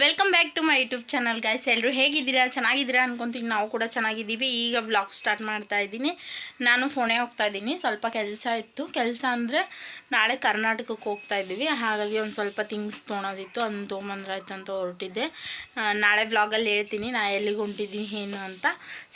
Welcome back to my YouTube channel guys ಎಲ್ಲರೂ ಹೇಗಿದ್ದೀರಾ? ಚೆನ್ನಾಗಿದ್ದೀರಾ ಅನ್ಕೊತೀನಿ. ನಾವು ಕೂಡ ಚೆನ್ನಾಗಿದ್ದೀವಿ. ಈಗ ವ್ಲಾಗ್ ಸ್ಟಾರ್ಟ್ ಮಾಡ್ತಾ ಇದ್ದೀನಿ. ನಾನು ಫೋನೇ ಹೋಗ್ತಾ ಇದ್ದೀನಿ. ಸ್ವಲ್ಪ ಕೆಲಸ ಇತ್ತು. ಕೆಲಸ ಅಂದರೆ ನಾಳೆ ಕರ್ನಾಟಕಕ್ಕೆ ಹೋಗ್ತಾ ಇದ್ದೀವಿ. ಹಾಗಾಗಿ ಒಂದು ಸ್ವಲ್ಪ ಥಿಂಗ್ಸ್ ತೊಗೊಳೋದಿತ್ತು ಅದನ್ನು ತೊಗೊಂಬಂದ್ರಾಯ್ತು ಅಂತ ಹೊರಟಿದ್ದೆ. ನಾಳೆ ವ್ಲಾಗಲ್ಲಿ ಹೇಳ್ತೀನಿ. ನಾ ಎಲ್ಲಿಗೆ ಹೊಂಟಿದ್ದೀನಿ, ಏನು ಅಂತ.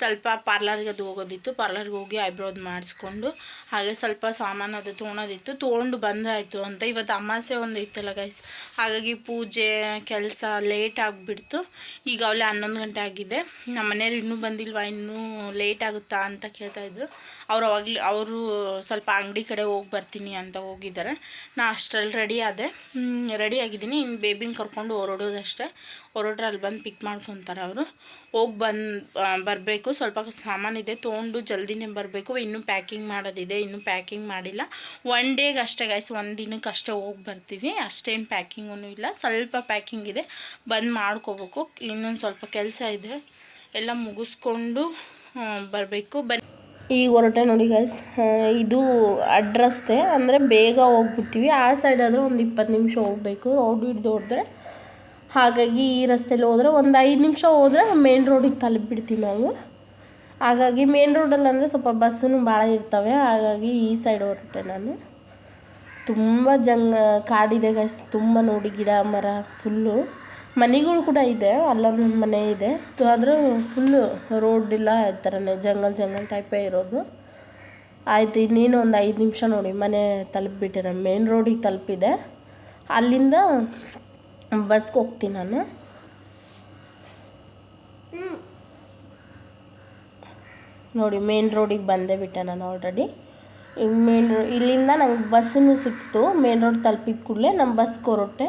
ಸ್ವಲ್ಪ ಪಾರ್ಲರ್ಗೆ ಅದು ಹೋಗೋದಿತ್ತು. ಪಾರ್ಲರ್ಗೆ ಹೋಗಿ ಐಬ್ರೋದು ಮಾಡಿಸ್ಕೊಂಡು ಹಾಗೆ ಸ್ವಲ್ಪ ಸಾಮಾನು ಅದು ತೊಗೊಳೋದಿತ್ತು ತೊಗೊಂಡು ಬಂದಾಯಿತು ಅಂತ. ಇವತ್ತು ಅಮಾಸೆ ಒಂದು ಇತ್ತಲ್ಲ ಗೈಸ್ ಹಾಗಾಗಿ ಪೂಜೆ, ಕೆಲಸ ಲೇಟ್ ಆಗಿಬಿಡ್ತು. ಈಗ ಅವಲೇ ಹನ್ನೊಂದು ಗಂಟೆ ಆಗಿದೆ. ನಮ್ಮ ಮನೆಯವ್ರು ಇನ್ನೂ ಬಂದಿಲ್ವಾ? ಇನ್ನೂ ಲೇಟ್ ಆಗುತ್ತಾ ಅಂತ ಕೇಳ್ತಾಯಿದ್ರು ಅವ್ರು ಅವಾಗಲೇ ಅವರು ಸ್ವಲ್ಪ ಅಂಗಡಿ ಕಡೆ ಹೋಗಿ ಬರ್ತೀನಿ ಅಂತ ಹೋಗಿದ್ದಾರೆ. ನಾ ಅಷ್ಟರಲ್ಲಿ ರೆಡಿ ಆದೆ. ರೆಡಿ ಆಗಿದ್ದೀನಿ. ಇನ್ನು ಬೇಬಿನ ಕರ್ಕೊಂಡು ಹೊರಡೋದಷ್ಟೇ. ಹೊರಟ್ರೆ ಅಲ್ಲಿ ಬಂದು ಪಿಕ್ ಮಾಡ್ಕೊತಾರೆ ಅವರು. ಹೋಗಿ ಬಂದು ಬರಬೇಕು. ಸ್ವಲ್ಪ ಸಾಮಾನಿದೆ ತೊಗೊಂಡು ಜಲ್ದಿನೇ ಬರಬೇಕು. ಇನ್ನೂ ಪ್ಯಾಕಿಂಗ್ ಮಾಡೋದಿದೆ. ಇನ್ನೂ ಪ್ಯಾಕಿಂಗ್ ಮಾಡಿಲ್ಲ. ಒನ್ ಡೇಗೆ ಅಷ್ಟೇ ಗಾಯ್ಸ್ ಒಂದು ದಿನಕ್ಕೆ ಅಷ್ಟೇ ಹೋಗಿ ಬರ್ತೀವಿ. ಅಷ್ಟೇನು ಪ್ಯಾಕಿಂಗೂ ಇಲ್ಲ. ಸ್ವಲ್ಪ ಪ್ಯಾಕಿಂಗ್ ಇದೆ. ಬಂದು ಮಾಡ್ಕೋಬೇಕು. ಇನ್ನೊಂದು ಸ್ವಲ್ಪ ಕೆಲಸ ಇದೆ. ಎಲ್ಲ ಮುಗಿಸ್ಕೊಂಡು ಬರಬೇಕು. ಬನ್ನಿ. ಈಗ ಹೊರಟೆ ನೋಡಿ ಗೈಸ್ ಇದು ಅಡ್ರಸ್ತೆ ಅಂದರೆ ಬೇಗ ಹೋಗ್ಬಿಡ್ತೀವಿ. ಆ ಸೈಡ್ ಆದರೆ ಒಂದು ಇಪ್ಪತ್ತು ನಿಮಿಷ ಹೋಗಬೇಕು. ರೋಡ್ ಹಿಡ್ದು ಹೋದರೆ. ಹಾಗಾಗಿ ಈ ರಸ್ತೆಯಲ್ಲಿ ಹೋದರೆ ಒಂದು ಐದು ನಿಮಿಷ ಹೋದರೆ ಮೇನ್ ರೋಡಿಗೆ ತಲುಪಿಬಿಡ್ತೀವಿ ನಾವು. ಹಾಗಾಗಿ ಮೇನ್ ರೋಡಲ್ಲಿ ಅಂದರೆ ಸ್ವಲ್ಪ ಬಸ್ಸೂ ಭಾಳ ಇರ್ತವೆ. ಹಾಗಾಗಿ ಈ ಸೈಡ್ ಹೊರಟೆ ನಾನು. ತುಂಬ ಜಂಗ ಕಾಡಿದೆ ಗೈಸ್ ತುಂಬ ನೋಡಿ ಗಿಡ, ಮರ ಫುಲ್ಲು ಮನೆಗಳು ಕೂಡ ಇದೆ, ಅಲ್ಲೊಂದು ಮನೆ ಇದೆ. ಆದರೂ ಫುಲ್ಲು ರೋಡ್ ಇಲ್ಲ ಆ ಥರನೇ ಜಂಗಲ್ ಜಂಗಲ್ ಟೈಪೇ ಇರೋದು. ಆಯಿತು, ಇನ್ನೇನು ಒಂದು ಐದು ನಿಮಿಷ ನೋಡಿ, ಮನೆ ತಲುಪಿಬಿಟ್ಟೆ ನಾನು ಮೇನ್ ರೋಡಿಗೆ ತಲುಪಿದೆ. ಅಲ್ಲಿಂದ ಬಸ್ಗೆ ಹೋಗ್ತೀನಿ ನಾನು. ನೋಡಿ ಮೇನ್ ರೋಡಿಗೆ ಬಂದೇ ಬಿಟ್ಟೆ ನಾನು ಆಲ್ರೆಡಿ ಈಗ ಮೇನ್ ರೋ ಇಲ್ಲಿಂದ ನಂಗೆ ಬಸ್ಸನ್ನು ಸಿಕ್ತು ಮೇನ್ ರೋಡ್ ತಲುಪಿದ ಕೂಡಲೇ ನಮ್ಮ ಬಸ್ಗೆ ಹೊರಟೆ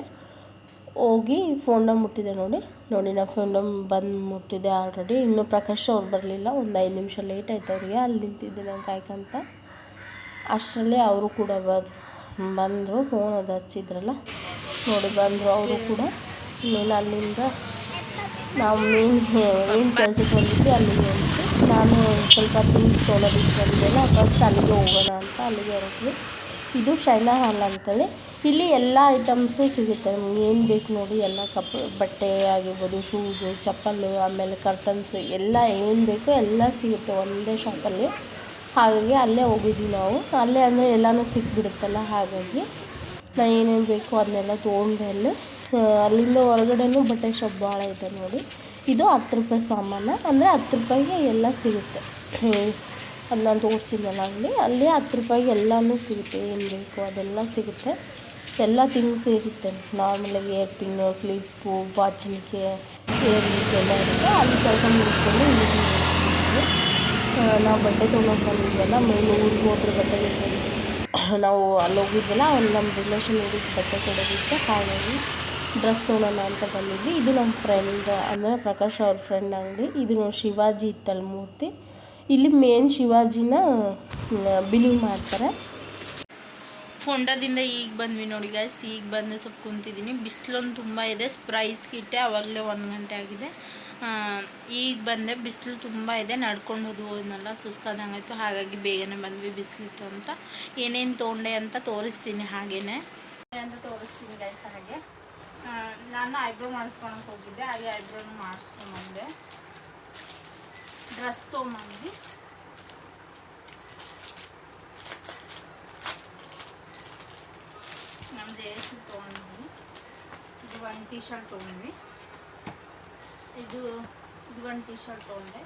ಹೋಗಿ ಫೋನ್ನ ಮುಟ್ಟಿದೆ ನೋಡಿ. ನೋಡಿ, ನಾ ಫೋನ್ನ ಬಂದು ಮುಟ್ಟಿದೆ ಆಲ್ರೆಡಿ ಇನ್ನೂ ಪ್ರಕಾಶ್ ಅವ್ರು ಬರಲಿಲ್ಲ. ಒಂದು ಐದು ನಿಮಿಷ ಲೇಟ್ ಆಯ್ತು ಅವರಿಗೆ. ಅಲ್ಲಿ ನಿಂತಿದ್ದೆ ನಾನು ಕಾಯ್ಕೊಂತ ಅಷ್ಟರಲ್ಲಿ ಅವರು ಕೂಡ ಬರ್ ಬಂದರು. ಫೋನ್ ಅದು ಹಚ್ಚಿದ್ರಲ್ಲ. ನೋಡಿ, ಬಂದರು ಅವರು ಕೂಡ. ಇನ್ನೇನು ಅಲ್ಲಿಂದ ನಾವು ಮೇನ್ ಏನು ಕೆಲಸಕ್ಕೆ ಬಂದಿದ್ವಿ. ಅಲ್ಲಿಗೆ ಹೋಗಿದ್ವಿ. ನಾನು ಸ್ವಲ್ಪ ತಿಂಗ್ಸ್ ತೊಗೊಳೋದಕ್ಕೆ ಬಂದಿದ್ದೆಲ್ಲ ಫಸ್ಟ್ ಅಲ್ಲಿಗೆ ಹೋಗೋಣ ಅಂತ ಅಲ್ಲಿಗೆ ಹೊರಟ್ವಿ. ಇದು ಶೈನಾ ಹಾಲ್ ಅಂತೇಳಿ. ಇಲ್ಲಿ ಎಲ್ಲ ಐಟಮ್ಸು ಸಿಗುತ್ತೆ. ನಮ್ಗೆ ಏನು ಬೇಕು ನೋಡಿ, ಎಲ್ಲ ಕಪ್, ಬಟ್ಟೆ ಆಗಿರ್ಬೋದು ಶೂಸು ಚಪ್ಪಲು, ಆಮೇಲೆ ಕರ್ಟನ್ಸ್ ಎಲ್ಲ ಏನು ಬೇಕೋ ಎಲ್ಲ ಸಿಗುತ್ತೆ ಒಂದೇ ಶಾಪಲ್ಲಿ ಹಾಗಾಗಿ ಅಲ್ಲೇ ಹೋಗಿದ್ವಿ ನಾವು. ಅಲ್ಲೇ ಅಂದರೆ ಎಲ್ಲನೂ ಸಿಕ್ಬಿಡುತ್ತಲ್ಲ, ಹಾಗಾಗಿ ನಾ ಏನೇನು ಬೇಕು ಅದನ್ನೆಲ್ಲ ತೊಗೊಂಡೆ ಅಲ್ಲಿ. ಅಲ್ಲಿಂದ ಹೊರಗಡೆನೂ ಬಟ್ಟೆ ಶಾಪ್ ಭಾಳ ಇದೆ ನೋಡಿ. ಇದು ಹತ್ತು ರೂಪಾಯಿ ಸಾಮಾನು. ಅಂದರೆ ಹತ್ತು ರೂಪಾಯಿಗೆ ಎಲ್ಲ ಸಿಗುತ್ತೆ. ಅದು ನಾನು ತೋರಿಸಿದ್ನಲ್ಲ ಅಲ್ಲಿ. ಅಲ್ಲಿ ಹತ್ತು ರೂಪಾಯಿಗೆ ಎಲ್ಲನೂ ಸಿಗುತ್ತೆ, ಏನು ಬೇಕು ಅದೆಲ್ಲ ಸಿಗುತ್ತೆ. ಎಲ್ಲ ಥಿಂಗ್ಸ್ ಇರುತ್ತೆ. ನಾರ್ಮಲಾಗಿ ಏರ್ ಪಿನ್ನು ಕ್ಲಿಪ್ಪು ಬಾಚಣಿಕೆ ಇಯರಿಂಗ್ಸ್ ಎಲ್ಲ ಇರುತ್ತೆ. ಅಲ್ಲಿ ಕೆಲಸ ಮುಗಿಸ್ಕೊಂಡು ನಾವು ಬಟ್ಟೆ ತೊಗೊಂಡು ಬಂದಿದ್ವಲ್ಲ, ಮೇಲೆ ಊರಿಗೆ ಹೋದ್ರೆ ಬಟ್ಟೆ ಬೇಕಾಗಿತ್ತು ನಾವು ಅಲ್ಲಿ ಹೋಗಿದ್ವಲ್ಲ ಅವ್ರು ನಮ್ಮ ರಿಲೇಷನ್ ಊರಿಗೆ ಬಟ್ಟೆ ಕೊಡೋದಿತ್ತು ಹಾಗಾಗಿ ಡ್ರೆಸ್ ತೊಗೊಳೋಣ ಅಂತ ಬಂದಿದ್ವಿ. ಇದು ನಮ್ಮ ಫ್ರೆಂಡ್ ಅಂದರೆ ಪ್ರಕಾಶ್ ಅವ್ರ ಫ್ರೆಂಡ್ ಅಂಗಡಿ. ಇದು ಶಿವಾಜಿ ಇತ್ತಲ್ಲ ಮೂರ್ತಿ. ಇಲ್ಲಿ ಮೇನ್ ಶಿವಾಜಿನ ಬಿಲೀವ್ ಮಾಡ್ತಾರೆ. ಫೊಂಡದಿಂದ ಈಗ ಬಂದ್ವಿ ನೋಡಿ ಗೈಸ್ ಈಗ ಬಂದು ಸ್ವಲ್ಪ ಕುಂತಿದ್ದೀನಿ. ಬಿಸಿಲೊಂದು ತುಂಬ ಇದೆ. ಸ್ಪ್ರೈಸ್ಗಿಟ್ಟೆ ಆವಾಗಲೇ ಒಂದು ಗಂಟೆ ಆಗಿದೆ. ಈಗ ಬಂದೆ. ಬಿಸಿಲು ತುಂಬ ಇದೆ. ನಡ್ಕೊಂಡು ಹೋದ್ ಹೋದ್ನಲ್ಲ, ಸುಸ್ತಾದಂಗಾಯ್ತು. ಹಾಗಾಗಿ ಬೇಗನೆ ಬಂದ್ವಿ ಬಿಸಿಲಿತ್ತು ಅಂತ. ಏನೇನು ತೊಗೊಂಡೆ ಅಂತ ತೋರಿಸ್ತೀನಿ ಹಾಗೇನೆ. ಅಂತ ತೋರಿಸ್ತೀನಿ ಗೈಸ್ ಹಾಗೆ. ನಾನು ಐಬ್ರೋ ಮಾಡಿಸ್ಕೊಳಕ್ಕೆ ಹೋಗಿದ್ದೆ. ಹಾಗೆ ಐಬ್ರೋನು ಮಾಡಿಸ್ಕೊಂಬಂದೆ. ಡ್ರೆಸ್ ತೊಗೊಂಬಂದ್ವಿ. ನಮ್ಮ ದೇಶ ತೊಗೊಂಡ್ವಿ. ಇದು ಒಂದು ಟೀ ಶರ್ಟ್ ತೊಗೊಂಡ್ವಿ. ಇದು ಇದು ಒಂದು ಟೀ ಶರ್ಟ್ ತೊಗೊಂಡೆ.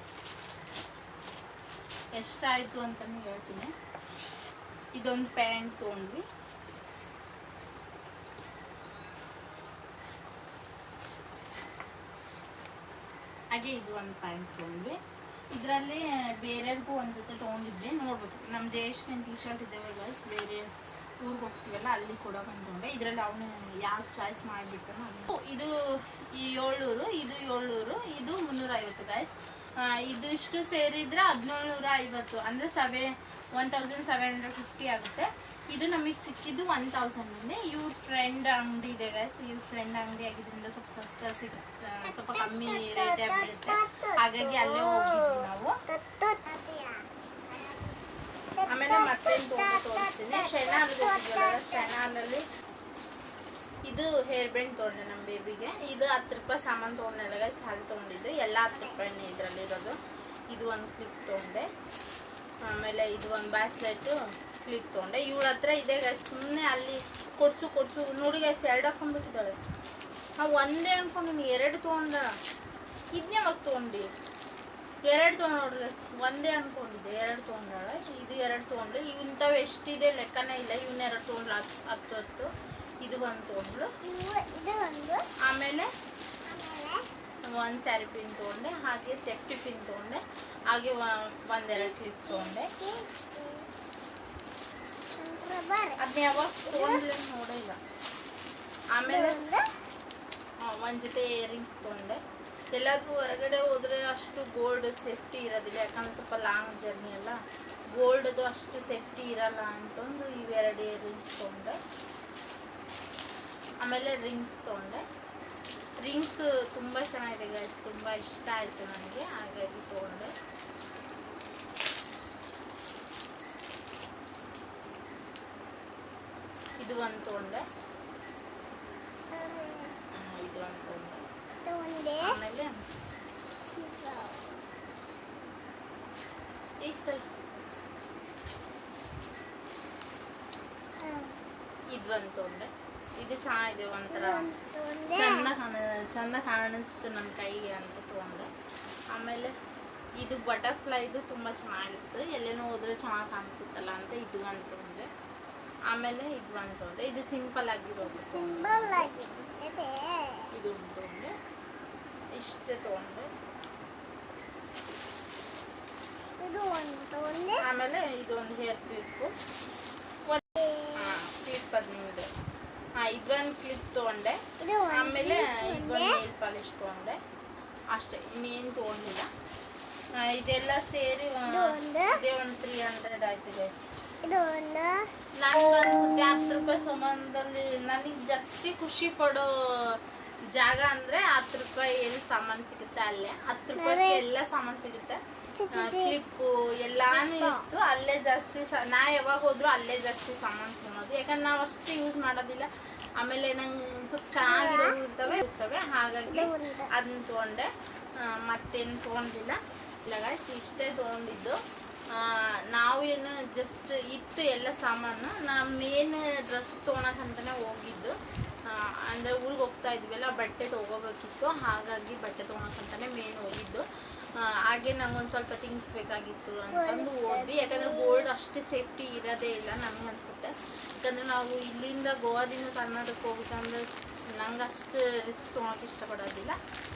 ಎಷ್ಟಾಯಿತು ಅಂತಲೂ ಹೇಳ್ತೀನಿ. ಇದೊಂದು ಪ್ಯಾಂಟ್ ತೊಗೊಂಡ್ವಿ. ಹಾಗೆ ಇದು ಒಂದು ಪ್ಯಾಂಟ್ ತೊಗೊಂಡ್ವಿ. ಇದರಲ್ಲಿ ಬೇರೆಯವ್ರಿಗೂ ಒಂದು ಜೊತೆ ತೊಗೊಂಡಿದ್ದೆ. ನೋಡ್ಬೇಕು. ನಮ್ಮ ಜಯೇಶ್ವನ್ ಟೀ ಶರ್ಟ್ ಇದ್ದೇವೆ ಗೈಸ್ ಬೇರೆ ಊರಿಗೆ ಹೋಗ್ತೀವಲ್ಲ, ಅಲ್ಲಿ ಕೊಡೋಕೆ ಅಂದ್ಕೊಂಡೆ ಇದರಲ್ಲಿ ಅವನು ಯಾವ ಚಾಯ್ಸ್ ಮಾಡಿಬಿಟ್ಟು ಇದು ಏಳ್ನೂರು ಇದು ಏಳ್ನೂರು, ಇದು ಮುನ್ನೂರೈವತ್ತು ಗೈಸ್ ಇದು ಇಷ್ಟು ಸೇರಿದ್ರೆ ಹದಿನೇಳುನೂರ ಐವತ್ತು ಅಂದರೆ seven one thousand seven hundred fifty ಆಗುತ್ತೆ. ಇದು ನಮಗೆ ಸಿಕ್ಕಿದ್ದು ಒನ್ ತೌಸಂಡನ್ನೇ ಇವ್ರ ಫ್ರೆಂಡ್ ಅಂಗಡಿ ಇದೆ ಗೈಸ್ ಇವ್ರ ಫ್ರೆಂಡ್ ಅಂಗಡಿ ಆಗಿದ್ದರಿಂದ ಸ್ವಲ್ಪ ಸಸ್ತ ಸಿಗ್ ಸ್ವಲ್ಪ ಕಮ್ಮಿ ರೇಟೇ ಬೀಳುತ್ತೆ. ಹಾಗಾಗಿ ಅಲ್ಲೇ ಹೋಗಿದ್ವಿ ನಾವು. ಆಮೇಲೆ ಮತ್ತೆ ತೋರಿಸ್ತೀನಿ. ಶೆನಾಲ್ ಶೆನಾಲಲ್ಲಿ ಇದು ಹೇರ್ ಬ್ಯಾಂಡ್ ತೊಗೊಂಡೆ ನಮ್ಮ ಬೇಬಿಗೆ ಇದು ಹತ್ತು ರೂಪಾಯಿ ಸಾಮಾನು ತೊಗೊಂಡೆಲ್ಲ ಗೈಸ್ ತೊಗೊಂಡಿದ್ದೆ. ಎಲ್ಲ ಹತ್ತು ರೂಪಾಯಿ ಇದರಲ್ಲಿ ಇರೋದು. ಇದು ಒಂದು ಕ್ಲಿಪ್ ತೊಗೊಂಡೆ. ಆಮೇಲೆ ಇದು ಒಂದು ಬ್ಯಾಸ್ಲೆಟು ಕ್ಲಿಪ್ ತೊಗೊಂಡೆ. ಇವಳ ಹತ್ರ ಇದೆ ಗೈಸ್ ಸುಮ್ಮನೆ ಅಲ್ಲಿ ಕೊಡ್ಸು ಕೊಡ್ಸು. ನೋಡಿ ಗೈಸ್ ಎರಡು ಹಾಕೊಂಡ್ಬಿಟ್ಟಿದ್ದಾಳೆ. ಹಾಂ ಒಂದೇ ಅನ್ಕೊಂಡು ಎರಡು ತೊಗೊಂಡ. ಇದನ್ನೇ ಯಾವಾಗ ತೊಗೊಂಡು. ಎರಡು ತೊಗೊಂಡ್ರೆ ಒಂದೇ ಅನ್ಕೊಂಡಿದ್ದೆ. ಎರಡು ತೊಗೊಂಡಾಳೆ. ಇದು ಎರಡು ತೊಗೊಂಡ್ರೆ ಇಂಥವು ಎಷ್ಟಿದೆ ಲೆಕ್ಕನೇ ಇಲ್ಲ. ಇವನ್ನೆರಡು ತೊಗೊಂಡ್ರೆ ಹತ್ತು ಹತ್ತು ಹತ್ತು. ಇದು ಒಂದು ತೊಗೊಂಡ್ರು ಒಂದು. ಆಮೇಲೆ ಒಂದು ಸ್ಯಾರಿ ಪಿನ್ ತೊಗೊಂಡೆ ಹಾಗೆ ಸೇಫ್ಟಿ ಪಿನ್ ತೊಗೊಂಡೆ ಹಾಗೆ ಒಂದೆರಡು ಕ್ಲಿಪ್ ತೊಗೊಂಡೆ. ಅದನ್ನ ಯಾವಾಗ ತೊಗೊಂಡ್ರೆ ನೋಡಿಲ್ಲ. ಆಮೇಲೆ ಒಂದು ಜೊತೆ ಇಯರಿಂಗ್ಸ್ ತೊಗೊಂಡೆ. ಎಲ್ಲಾದ್ರೂ ಹೊರಗಡೆ ಹೋದ್ರೆ ಅಷ್ಟು ಗೋಲ್ಡ್ ಸೇಫ್ಟಿ ಇರೋದಿಲ್ಲ ಯಾಕಂದ್ರೆ ಸ್ವಲ್ಪ ಲಾಂಗ್ ಜರ್ನಿ ಅಲ್ಲ. ಗೋಲ್ಡ್ದು ಅಷ್ಟು ಸೇಫ್ಟಿ ಇರಲ್ಲ ಅಂತಂದು ಇವೆರಡು ಇಯರಿಂಗ್ಸ್ ತೊಗೊಂಡೆ. ಆಮೇಲೆ ರಿಂಗ್ಸ್ ತೊಗೊಂಡೆ. ರಿಂಗ್ಸ್ ತುಂಬ ಚೆನ್ನಾಗಿದೆ ಗೈಸ್ ತುಂಬ ಇಷ್ಟ ಆಯಿತು ನನಗೆ ಹಾಗಾಗಿ ತೊಗೊಂಡೆ. ಇದು ಒಂದು ತೊಗೊಂಡೆ. ಆ, ಇದು ಒಂದು ತೊಗೊಂಡೆ. ತೊಗೊಂಡೆ. ಆಮೇಲೆ ಈಗ ಸ್ವಲ್ಪ ಇದು ಒಂದು ತೊಗೊಂಡೆ. ಇದು ಚೆನ್ನಾಗಿದೆ ಒಂಥರ ಚೆಂದ ಕಾಣ ಚಂದ ಕಾಣಿಸ್ತು ನನ್ನ ಕೈಗೆ ಅಂತ ತೊಗೊಂಡೆ ಆಮೇಲೆ ಇದು ಬಟರ್ಫ್ಲೈದು ತುಂಬ ಚೆನ್ನಾಗಿತ್ತು. ಎಲ್ಲೇನೋ ಹೋದ್ರೆ ಚೆನ್ನಾಗಿ ಕಾಣಿಸುತ್ತಲ್ಲ ಅಂತ ಇದು ಅಂತ ತೊಗೊಂಡೆ. ಆಮೇಲೆ ಇದು ಅಂತ ತೊಗೊಂಡೆ. ಇದು ಸಿಂಪಲ್ ಆಗಿರೋದು. ಇದು ಅಂತ ತೊಗೊಂಡೆ. ಇಷ್ಟೇ ತೊಗೊಂಡೆ. ಒಂದು ಆಮೇಲೆ ಇದೊಂದು ಹೇರ್ ಕ್ಲಿಪ್ಪು ಹಾಂ ಕ್ಲಿಪ್ ಹದಿನೈದು ಹಾಂ ಇದೊಂದು ಕ್ಲಿಪ್ ತೊಗೊಂಡೆ. ಆಮೇಲೆ ಇದೊಂದು ನೇಲ್ ಪಾಲಿಶ್ ತೊಗೊಂಡೆ. ಅಷ್ಟೇ ಇನ್ನೇನು ತೊಗೊಂಡಿಲ್ಲ. ಇದೆಲ್ಲ ಸೇರಿ ಇದೇ ಒಂದು ತ್ರೀ ಹಂಡ್ರೆಡ್ ಆಯ್ತು ಗೈಸ್ ನನಗನ್ಸುತ್ತೆ ಹತ್ತು ರೂಪಾಯಿ ಸಂಬಂಧದಲ್ಲಿ ನನಗೆ ಜಾಸ್ತಿ ಖುಷಿ ಪಡೋ ಜಾಗ ಅಂದ್ರೆ ಹತ್ತು ರೂಪಾಯಿ ಎಲ್ಲಿ ಸಾಮಾನ್ ಸಿಗುತ್ತೆ ಅಲ್ಲೇ. ಹತ್ತು ರೂಪಾಯಿ ಎಲ್ಲ ಸಾಮಾನ್ ಸಿಗುತ್ತೆ. ಕ್ಲಿಪ್ಪು ಎಲ್ಲಾನು ಇತ್ತು. ಅಲ್ಲೇ ಜಾಸ್ತಿ ನಾ ಯಾವಾಗ ಹೋದ್ರು ಅಲ್ಲೇ ಜಾಸ್ತಿ ಸಾಮಾನ್ ತಿನ್ನೋದು. ಯಾಕಂದ್ರೆ ನಾವು ಅಷ್ಟು ಯೂಸ್ ಮಾಡೋದಿಲ್ಲ. ಆಮೇಲೆ ನಂಗೆ ಸ್ವಲ್ಪ ಚೆನ್ನಾಗಿರೋದು ಇರ್ತವೆ ಇರ್ತವೆ ಹಾಗಾಗಿ ಅದನ್ನ ತೊಗೊಂಡೆ. ಮತ್ತೇನು ತೊಗೊಂಡಿಲ್ಲ. ಇಲ್ಲ guys, ಇಷ್ಟೇ ತೊಗೊಂಡಿದ್ದು. ನಾವು ಏನು ಜಸ್ಟ್ ಇತ್ತು ಎಲ್ಲ ಸಾಮಾನು. ನಾ ಮೇನ್ ಡ್ರೆಸ್ ತೊಗೊಳಕಂತಲೇ ಹೋಗಿದ್ದು. ಅಂದರೆ ಊರಿಗೆ ಹೋಗ್ತಾ ಇದ್ವಿಲ್ಲ ಬಟ್ಟೆ ತೊಗೋಬೇಕಿತ್ತು. ಹಾಗಾಗಿ ಬಟ್ಟೆ ತೊಗೊಳಕ್ಕಂತಾನೆ ಮೇನ್ ಹೋಗಿದ್ದು. ಹಾಗೆ ನಂಗೊಂದು ಸ್ವಲ್ಪ ಥಿಂಗ್ಸ್ ಬೇಕಾಗಿತ್ತು ಅಂತಂದು ಹೋದ್ವಿ. ಯಾಕಂದರೆ ಗೋಲ್ಡ್ ಅಷ್ಟು ಸೇಫ್ಟಿ ಇರೋದೇ ಇಲ್ಲ ನನಗೆ ಅನಿಸುತ್ತೆ. ಯಾಕಂದರೆ ನಾವು ಇಲ್ಲಿಂದ ಗೋವಾದಿಂದ ಕರ್ನಾಟಕ ಹೋಗ್ಬೇಕಂದ್ರೆ ನಂಗೆ ಅಷ್ಟು ರಿಸ್ಕ್ ತೊಗೊಳಕ್ಕೆ ಇಷ್ಟಪಡೋದಿಲ್ಲ.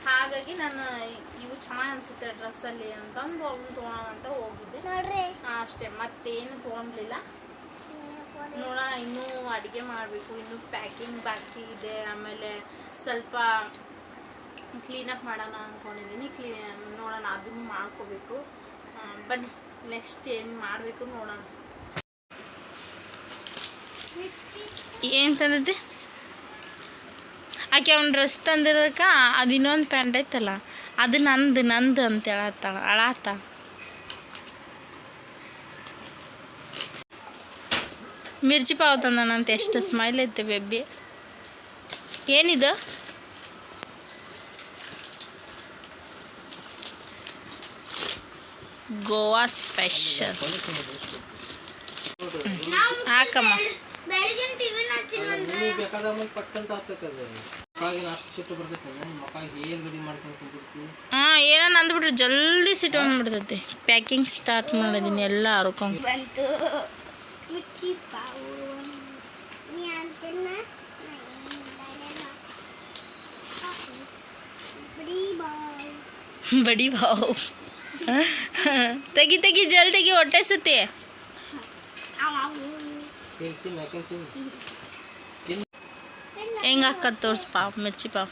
ಹಾಗಾಗಿ ನಾನು ಇವು ಚೆನ್ನಾಗಿ ಅನಿಸುತ್ತೆ ಡ್ರೆಸ್ಸಲ್ಲಿ ಅಂತಂದು ಅವ್ನು ತೊಗೊಳೋಣ ಅಂತ ಹೋಗಿದ್ದೆ. ಅಷ್ಟೇ. ಮತ್ತೇನು ತೊಗೊಂಡ್ಲಿಲ್ಲ. ನೋಡೋಣ, ಇನ್ನೂ ಅಡುಗೆ ಮಾಡಬೇಕು, ಇನ್ನೂ ಪ್ಯಾಕಿಂಗ್ ಬಾಕಿ ಇದೆ, ಆಮೇಲೆ ಸ್ವಲ್ಪ ಕ್ಲೀನಪ್ ಮಾಡೋಣ ಅಂದ್ಕೊಂಡಿದ್ದೀನಿ ಕ್ಲೀ ನೋಡೋಣ, ಅದನ್ನು ಮಾಡ್ಕೋಬೇಕು. ಬನ್ನಿ ನೆಕ್ಸ್ಟ್ ಏನು ಮಾಡಬೇಕು ನೋಡೋಣ. ಏನು ತಂದದ್ದೆ? ಆಕೆ ಅವ್ನ ಡ್ರೆಸ್ ತಂದಿರೋಕ ಅದು ಇನ್ನೊಂದು ಪ್ಯಾಂಟ್ ಐತಲ್ಲ, ಅದು ನಂದು ನಂದು ಅಂತ ಹೇಳತ್ತ ಅಳಾತ. ಮಿರ್ಚಿ ಪಾವ್ ತಂದನಂತ ಎಷ್ಟು ಸ್ಮೈಲ್ ಐತೆ ಬೆಬ್ಬಿ ಏನಿದು? ಗೋವಾ ಸ್ಪೆಷಲ್ ಹಾಕಮ್ಮ. ಹಾಂ ಏನೋ ಅಂದ್ಬಿಟ್ರೆ ಜಲ್ದಿ ಸಿಟ್ಟು ಬಂದ್ಬಿಡ್ತೈತಿ. ಪ್ಯಾಕಿಂಗ್ ಸ್ಟಾರ್ಟ್ ಮಾಡಿದೀನಿ ಎಲ್ಲ ಹರ್ಕೊಂಡು ಬಂತು ಮಿಕ್ಕಿ ಪಾವು ನೀ ಅಂತಿನ ಬಿಡಿ ಬಾಯ್ ಬಡಿ ಬಾವು. ತೆಗಿ ತೆಗಿ ಜಲ್ ತೆಗಿ ಹೊಟ್ಟೆ ಸುತ್ತಿ. ಹೆಂಗೆ ಹಾಕದ್ ತೋರ್ಸ್ ಪಾವ್ ಮಿರ್ಚಿ ಪಾವ್.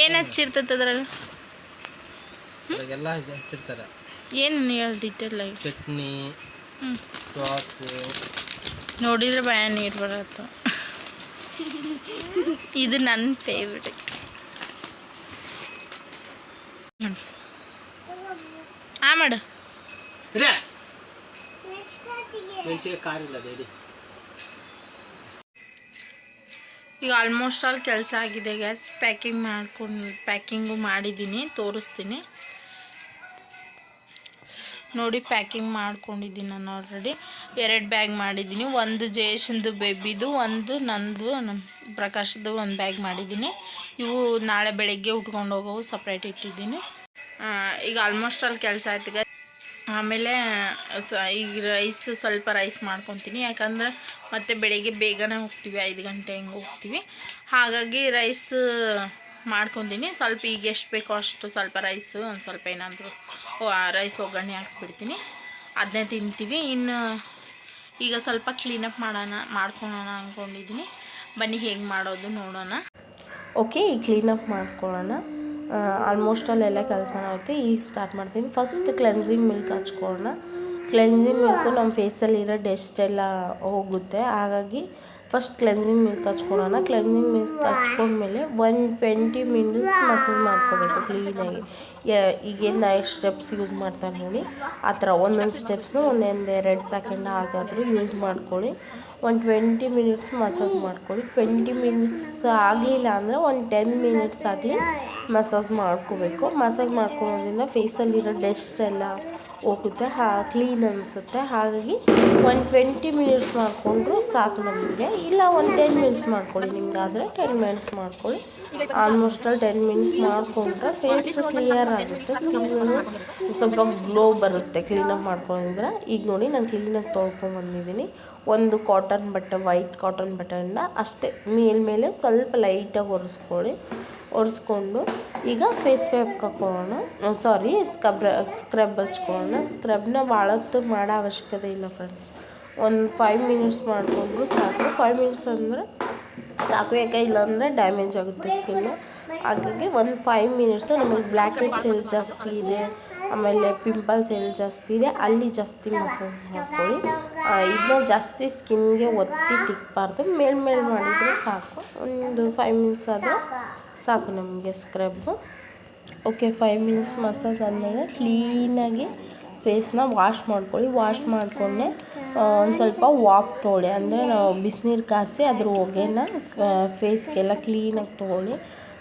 ಏನು ಹಚ್ಚಿರ್ತೈತೆ ಅದ್ರಲ್ಲಿ? ಎಲ್ಲ ಹಚ್ಚಿರ್ತಾರೆ. ಏನು ಹೇಳಿ ಡೀಟೇಲ್ ಆಗಿ? ಚಟ್ನಿ ಸಾಸ್. ನೋಡಿದ್ರೆ ಭಯ ನೀರು ಬರತ್ತ. ಇದು ನನ್ನ ಫೇವ್ರೆಟ್ ಆ ಮಾಡು ಮೆಣಸಿಗೆ ಈಗ ಆಲ್ಮೋಸ್ಟ್ ಆಲ್ ಕೆಲಸ ಆಗಿದೆ ಗ್ಯಾಸ್ ಪ್ಯಾಕಿಂಗ್ ಮಾಡ್ಕೊಂಡು ಪ್ಯಾಕಿಂಗು ಮಾಡಿದ್ದೀನಿ ತೋರಿಸ್ತೀನಿ. ನೋಡಿ ಪ್ಯಾಕಿಂಗ್ ಮಾಡ್ಕೊಂಡಿದ್ದೀನಿ ನಾನು ಆಲ್ರೆಡಿ ಎರಡು ಬ್ಯಾಗ್ ಮಾಡಿದ್ದೀನಿ. ಒಂದು ಜಯೇಶಂದು ಬೇಬಿದು ಒಂದು ನಂದು ನಮ್ಮ ಪ್ರಕಾಶದ್ದು ಒಂದು ಬ್ಯಾಗ್ ಮಾಡಿದ್ದೀನಿ. ಇವು ನಾಳೆ ಬೆಳಗ್ಗೆ ಉಟ್ಕೊಂಡು ಹೋಗೋವು ಸಪ್ರೇಟ್ ಇಟ್ಟಿದ್ದೀನಿ. ಆ, ಈಗ ಆಲ್ಮೋಸ್ಟ್ ಆಲ್ ಕೆಲಸ ಆಯ್ತು. ಆಮೇಲೆ ಈಗ ರೈಸ್ ಸ್ವಲ್ಪ ರೈಸ್ ಮಾಡ್ಕೊತೀನಿ. ಯಾಕಂದ್ರೆ ಮತ್ತೆ ಬೆಳಿಗ್ಗೆ ಬೇಗನೆ ಹೋಗ್ತೀವಿ, ಐದು ಗಂಟೆ ಹಿಂಗೆ ಹೋಗ್ತೀವಿ. ಹಾಗಾಗಿ ರೈಸ್ ಮಾಡ್ಕೊತೀನಿ. ಸ್ವಲ್ಪ ಈಗ ಎಷ್ಟು ಬೇಕೋ ಅಷ್ಟು ಸ್ವಲ್ಪ ರೈಸು ಒಂದು ಸ್ವಲ್ಪ ಏನಾದರೂ ರೈಸ್ ಒಗ್ಗರಣೆ ಹಾಕ್ಬಿಡ್ತೀನಿ. ಅದನ್ನೇ ತಿಂತೀವಿ. ಇನ್ನು ಈಗ ಸ್ವಲ್ಪ ಕ್ಲೀನಪ್ ಮಾಡೋಣ, ಮಾಡ್ಕೊಳೋಣ ಅಂದ್ಕೊಂಡಿದ್ದೀನಿ. ಬನ್ನಿ, ಹೇಗೆ ಮಾಡೋದು ನೋಡೋಣ. ಓಕೆ ಈಗ ಕ್ಲೀನಪ್ ಮಾಡ್ಕೊಳ್ಳೋಣ. ಆಲ್ಮೋಸ್ಟ್ ಅಲ್ಲೆಲ್ಲ ಕೆಲಸ ಆಗುತ್ತೆ. ಈಗ ಸ್ಟಾರ್ಟ್ ಮಾಡ್ತೀನಿ. ಫಸ್ಟ್ ಕ್ಲೆನ್ಸಿಂಗ್ ಮಿಲ್ಕ್ ಹಚ್ಕೊಳ್ಳೋಣ ಕ್ಲೆನ್ಸಿಂಗ್ ಮಿಲ್ಕು ನಮ್ಮ ಫೇಸಲ್ಲಿರೋ ಡಸ್ಟ್ ಎಲ್ಲ ಹೋಗುತ್ತೆ. ಹಾಗಾಗಿ ಫಸ್ಟ್ ಕ್ಲೆನ್ಸಿಂಗ್ ಮಿಲ್ಕ್ ಹಚ್ಕೊಳ್ಳೋಣ ಕ್ಲೆನ್ಸಿಂಗ್ ಮಿಲ್ಕ್ ಹಚ್ಕೊಂಡ್ಮೇಲೆ ಒನ್ ಟ್ವೆಂಟಿ ಮಿನಿಟ್ಸ್ ಮಸಾಜ್ ಮಾಡ್ಕೋಬೇಕು ಕ್ಲೀನಾಗಿ ಈಗೇನು ಎಷ್ಟು ಸ್ಟೆಪ್ಸ್ ಯೂಸ್ ಮಾಡ್ತಾರೆ ನೋಡಿ. ಆ ಥರ ಒಂದೊಂದು ಸ್ಟೆಪ್ಸ್ನ ಒಂದೊಂದು ಎರಡು ಸೆಕೆಂಡ್ ಹಾಗಾದರೂ ಯೂಸ್ ಮಾಡ್ಕೊಳ್ಳಿ. ಒಂದು ಟ್ವೆಂಟಿ ಮಿನಿಟ್ಸ್ ಮಸಾಜ್ ಮಾಡ್ಕೊಳ್ಳಿ. ಟ್ವೆಂಟಿ ಮಿನಿಟ್ಸ್ ಆಗಲಿಲ್ಲ ಅಂದರೆ ಒಂದು ಟೆನ್ ಮಿನಿಟ್ಸ್ ಆಗಲಿ ಮಸಾಜ್ ಮಾಡ್ಕೋಬೇಕು. ಮಸಾಜ್ ಮಾಡ್ಕೊಳ್ಳೋದ್ರಿಂದ ಫೇಸಲ್ಲಿರೋ ಡಸ್ಟ್ ಎಲ್ಲ ಹೋಗುತ್ತೆ. ಹಾ ಕ್ಲೀನ್ ಅನಿಸುತ್ತೆ. ಹಾಗಾಗಿ ಒಂದು ಟ್ವೆಂಟಿ ಮಿನಿಟ್ಸ್ ಮಾಡಿಕೊಂಡ್ರು ಸಾಕು ನಮಗೆ. ಇಲ್ಲ, ಒಂದು ಟೆನ್ ಮಿನಿಟ್ಸ್ ಮಾಡ್ಕೊಳ್ಳಿ ನಿಮಗಾದರೆ. ಟೆನ್ ಮಿನಿಟ್ಸ್ ಮಾಡ್ಕೊಳ್ಳಿ. ಆಲ್ಮೋಸ್ಟ್ ಅಲ್ಲಿ ಟೆನ್ ಮಿನಿಟ್ಸ್ ಮಾಡಿಕೊಂಡ್ರೆ ಫೇಸ್ ಕ್ಲಿಯರ್ ಆಗುತ್ತೆ. ಸ್ಕಿನ್ ಸ್ವಲ್ಪ ಗ್ಲೋ ಬರುತ್ತೆ ಕ್ಲೀನಪ್ ಮಾಡ್ಕೊಂಡಿದ್ರೆ. ಈಗ ನೋಡಿ ನಾನು ಕ್ಲೀನಾಗಿ ತೊಳ್ಕೊಂಬಂದಿದ್ದೀನಿ ಒಂದು ಕಾಟನ್ ಬಟ್ಟೆ ವೈಟ್ ಕಾಟನ್ ಬಟ್ಟೆಯಿಂದ ಅಷ್ಟೇ. ಮೇಲ್ಮೇಲೆ ಸ್ವಲ್ಪ ಲೈಟಾಗಿ ಒರೆಸ್ಕೊಳ್ಳಿ. ಒರೆಸ್ಕೊಂಡು ಈಗ ಫೇಸ್ ಪ್ಯಾಕ್ ಹಾಕೋಣ. ಸಾರಿ ಸ್ಕ್ರಬ್ ಸ್ಕ್ರಬ್ ಹಚ್ಕೊಳ್ಳೋಣ. ಸ್ಕ್ರಬ್ನ ಭಾಳ ಹೊತ್ತು ಮಾಡೋ ಅವಶ್ಯಕತೆ ಇಲ್ಲ ಫ್ರೆಂಡ್ಸ್ ಒಂದು ಫೈವ್ ಮಿನಿಟ್ಸ್ ಮಾಡಿಕೊಂಡು ಸಾಕು. ಫೈವ್ ಮಿನಿಟ್ಸ್ ಅಂದರೆ ಸಾಕು. ಯಾಕೆ ಇಲ್ಲಾಂದರೆ ಡ್ಯಾಮೇಜ್ ಆಗುತ್ತೆ ಸ್ಕಿನ್ ಹಾಗಾಗಿ ಒಂದು ಫೈವ್ ಮಿನಿಟ್ಸು ನಮಗೆ ಬ್ಲ್ಯಾಕ್ ಹೆಡ್ಸ್ ಎಲ್ಲಿ ಜಾಸ್ತಿ ಇದೆ. ಆಮೇಲೆ ಪಿಂಪಲ್ಸ್ ಎಲ್ಲಿ ಜಾಸ್ತಿ ಇದೆ. ಅಲ್ಲಿ ಜಾಸ್ತಿ ಮಸಾಜ್ ಮಾಡ್ಕೊಳ್ಳಿ. ಇದನ್ನ ಜಾಸ್ತಿ ಸ್ಕಿನ್ಗೆ ಒತ್ತಿ ತಿಕ್ಕಬಾರ್ದು ಮೇಲ್ಮೇಲೆ ಮಾಡಿದರೆ ಸಾಕು. ಒಂದು ಫೈವ್ ಮಿನಿಟ್ಸ್ ಆದರೆ ಸಾಕು ನಮಗೆ scrub okay five minutes massage ಆದಮೇಲೆ ಕ್ಲೀನಾಗಿ ಫೇಸ್ನ ವಾಶ್ ಮಾಡ್ಕೊಳ್ಳಿ. ವಾಶ್ ಮಾಡಿಕೊಂಡೆ ಒಂದು ಸ್ವಲ್ಪ ವಾಪ್ ತೊಗೊಳ್ಳಿ. ಅಂದರೆ ನಾವು ಬಿಸಿನೀರು ಕಾಸಿ ಅದ್ರ ಹೊಗೆನ ಫೇಸ್ಗೆಲ್ಲ ಕ್ಲೀನಾಗಿ ತೊಗೊಳ್ಳಿ.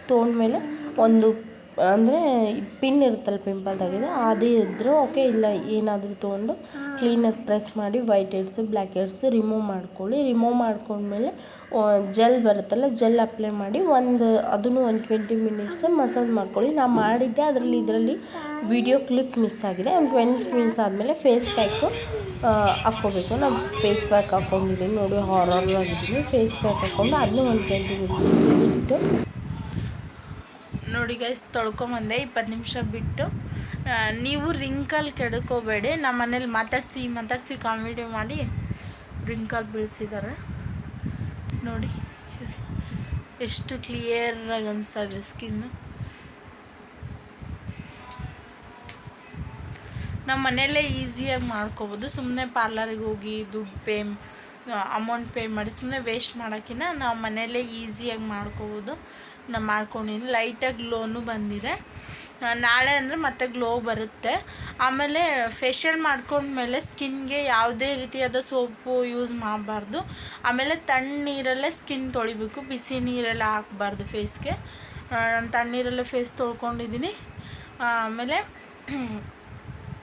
ತೊಗೊಂಡ್ಮೇಲೆ ಒಂದು ಅಂದರೆ ಪಿನ್ ಇರುತ್ತಲ್ಲ ಪಿಂಪಲ್ದಾಗಿದೆ ಅದೇ ಇದ್ದರೂ ಓಕೆ ಇಲ್ಲ, ಏನಾದರೂ ತೊಗೊಂಡು ಕ್ಲೀನಾಗಿ ಪ್ರೆಸ್ ಮಾಡಿ white heads black heads remove ಮಾಡ್ಕೊಳ್ಳಿ. ರಿಮೂವ್ ಮಾಡ್ಕೊಂಡ್ಮೇಲೆ ಜೆಲ್ ಬರುತ್ತಲ್ಲ ಜೆಲ್ ಅಪ್ಲೈ ಮಾಡಿ ಒಂದು, ಅದನ್ನು ಒಂದು ಟ್ವೆಂಟಿ ಮಿನಿಟ್ಸ್ ಮಸಾಜ್ ಮಾಡ್ಕೊಳ್ಳಿ. ನಾನು ಮಾಡಿದ್ದೆ, ಅದರಲ್ಲಿ ಇದರಲ್ಲಿ ವಿಡಿಯೋ ಕ್ಲಿಪ್ ಮಿಸ್ ಆಗಿದೆ. ಒಂದು ಟ್ವೆಂಟಿ ಮಿನಿಟ್ಸ್ ಆದಮೇಲೆ ಫೇಸ್ ಪ್ಯಾಕು ಹಾಕ್ಕೋಬೇಕು. ನಾವು ಫೇಸ್ ಪ್ಯಾಕ್ ಹಾಕ್ಕೊಂಡಿದ್ದೀನಿ ನೋಡಿ ಹಾರರ್ ಆಗಿದ್ದೀನಿ. ಫೇಸ್ ಪ್ಯಾಕ್ ಹಾಕ್ಕೊಂಡು ಅದನ್ನೂ ಒಂದು ಟ್ವೆಂಟಿ ಮಿನಿಟ್ಸ್ ಬಿಟ್ಟು ನೋಡಿ ಗೈಸ್ ತೊಳ್ಕೊಂಬಂದೆ ಇಪ್ಪತ್ತು ನಿಮಿಷ ಬಿಟ್ಟು ನೀವು ರಿಂಕಲ್ ಕೆಡ್ಕೋಬೇಡಿ ನಮ್ಮ ಮನೇಲಿ ಮಾತಾಡಿಸಿ ಮಾತಾಡಿಸಿ ಕಾಮಿಡಿ ಮಾಡಿ ರಿಂಕಲ್ ಬೀಳಿಸಿದ್ದಾರೆ ನೋಡಿ, ಎಷ್ಟು ಕ್ಲಿಯರಾಗಿ ಅನಿಸ್ತಾ ಇದೆ ಸ್ಕಿನ್ನು ನಮ್ಮ ಮನೆಯಲ್ಲೇ ಈಸಿಯಾಗಿ ಮಾಡ್ಕೋಬೋದು. ಸುಮ್ಮನೆ ಪಾರ್ಲರಿಗೆ ಹೋಗಿ ದುಡ್ಡು ಪೇ ಅಮೌಂಟ್ ಪೇ ಮಾಡಿ ಸುಮ್ಮನೆ ವೇಸ್ಟ್ ಮಾಡೋಕ್ಕಿಂತ ನಾವು ಮನೆಯಲ್ಲೇ ಈಸಿಯಾಗಿ ಮಾಡ್ಕೋಬೋದು. ನಾನು ಮಾಡ್ಕೊಂಡಿದ್ದೀನಿ ಲೈಟಾಗಿ ಗ್ಲೋನು ಬಂದಿದೆ. ನಾಳೆ ಅಂದರೆ ಮತ್ತೆ ಗ್ಲೋ ಬರುತ್ತೆ. ಆಮೇಲೆ ಫೇಶಿಯಲ್ ಮಾಡ್ಕೊಂಡ್ಮೇಲೆ ಸ್ಕಿನ್ಗೆ ಯಾವುದೇ ರೀತಿಯಾದ ಸೋಪು ಯೂಸ್ ಮಾಡಬಾರ್ದು. ಆಮೇಲೆ ತಣ್ಣೀರಲ್ಲೇ ಸ್ಕಿನ್ ತೊಳಿಬೇಕು. ಬಿಸಿ ನೀರೆಲ್ಲ ಹಾಕ್ಬಾರ್ದು ಫೇಸ್ಗೆ ನಾನು ತಣ್ಣೀರಲ್ಲೇ ಫೇಸ್ ತೊಳ್ಕೊಂಡಿದ್ದೀನಿ. ಆಮೇಲೆ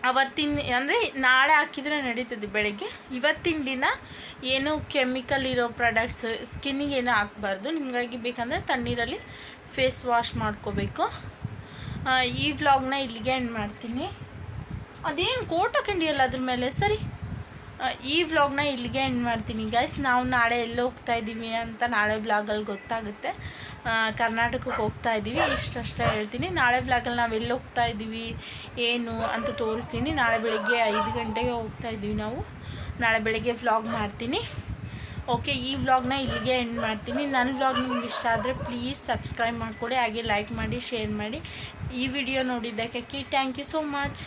ಅವತ್ತಿನ, ಅಂದರೆ ನಾಳೆ ಹಾಕಿದರೆ ನಡೀತದೆ ಬೆಳಗ್ಗೆ. ಇವತ್ತಿನ ದಿನ ಏನು ಕೆಮಿಕಲ್ ಇರೋ ಪ್ರಾಡಕ್ಟ್ಸ್ ಸ್ಕಿನ್ನಿಗೆ ಏನೂ ಹಾಕ್ಬಾರ್ದು. ನಿಮಗಾಗಿ ಬೇಕಂದರೆ ತಣ್ಣೀರಲ್ಲಿ ಫೇಸ್ ವಾಶ್ ಮಾಡ್ಕೋಬೇಕು. ಈ ವ್ಲಾಗ್ನ ಇಲ್ಲಿಗೆ ಎಂಡ್ ಮಾಡ್ತೀನಿ. ಅದೇನು ಕೋಟ್ ಹಾಕೊಂಡಿಯಲ್ಲ ಅದ್ರ ಮೇಲೆ? ಸರಿ. ಈ ವ್ಲಾಗ್ನ ಇಲ್ಲಿಗೆ ಎಂಡ್ ಮಾಡ್ತೀನಿ ಗೈಸ್ ನಾವು ನಾಳೆ ಎಲ್ಲಿ ಹೋಗ್ತಾ ಇದ್ದೀವಿ ಅಂತ ನಾಳೆ ವ್ಲಾಗಲ್ಲಿ ಗೊತ್ತಾಗುತ್ತೆ. ಕರ್ನಾಟಕಕ್ಕೆ ಹೋಗ್ತಾ ಇದ್ದೀವಿ, ಇಷ್ಟಷ್ಟೇ ಹೇಳ್ತೀನಿ. ನಾಳೆ ವ್ಲಾಗಲ್ಲಿ ನಾವು ಎಲ್ಲಿ ಹೋಗ್ತಾ ಇದ್ದೀವಿ, ಏನು ಅಂತ ತೋರಿಸ್ತೀನಿ. ನಾಳೆ ಬೆಳಿಗ್ಗೆ ಐದು ಗಂಟೆಗೆ ಹೋಗ್ತಾ ಇದ್ದೀವಿ ನಾವು. ನಾಳೆ ಬೆಳಿಗ್ಗೆ ವ್ಲಾಗ್ ಮಾಡ್ತೀನಿ. ಓಕೆ ಈ ವ್ಲಾಗ್ನ ಇಲ್ಲಿಗೆ ಎಂಡ್ ಮಾಡ್ತೀನಿ. ನನ್ನ ವ್ಲಾಗ್ ನಿಮ್ಗೆ ಇಷ್ಟ ಆದರೆ ಪ್ಲೀಸ್ ಸಬ್ಸ್ಕ್ರೈಬ್ ಮಾಡಿಕೊಡಿ, ಹಾಗೆ ಲೈಕ್ ಮಾಡಿ ಶೇರ್ ಮಾಡಿ. ಈ ವಿಡಿಯೋ ನೋಡಿದ್ದಕ್ಕೆ ಥ್ಯಾಂಕ್ ಯು ಸೋ ಮಚ್